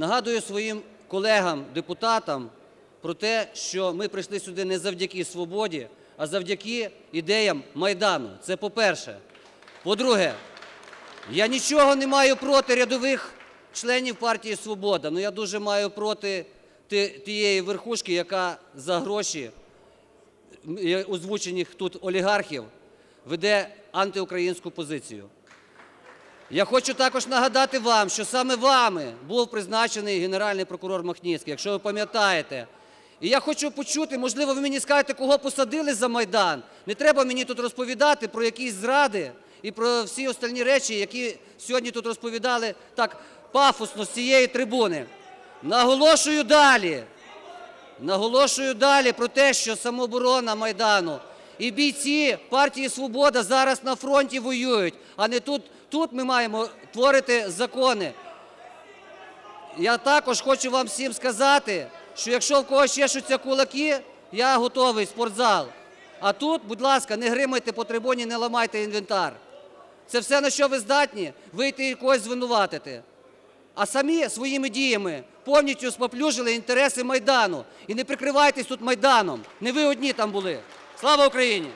Нагадую своїм колегам-депутатам про те, що ми прийшли сюди не завдяки свободі, а завдяки ідеям Майдану. Це по-перше. По-друге, я нічого не маю проти рядових членів партії Свобода, але я дуже маю проти тієї верхушки, яка за гроші озвучених тут олігархів веде антиукраїнську позицію. Я хочу також нагадати вам, що саме вами був призначений генеральний прокурор Махніцький, якщо ви пам'ятаєте. І я хочу почути, можливо, ви мені скажете, кого посадили за Майдан. Не треба мені тут розповідати про якісь зради і про всі остальні речі, які сьогодні тут розповідали так пафосно з цієї трибуни. Наголошую далі. Наголошую далі про те, що самооборона Майдану і бійці партії Свобода зараз на фронті воюють, а не тут. Тут ми маємо творити закони. Я також хочу вам всім сказати, що якщо в когось чешуться кулаки, я готовий спортзал. А тут, будь ласка, не гримайте по трибуні, не ламайте інвентар. Це все, на що ви здатні, вийти і когось звинуватити. А самі своїми діями повністю споплюжили інтереси Майдану. І не прикривайтесь тут Майданом. Не ви одні там були. Слава Україні!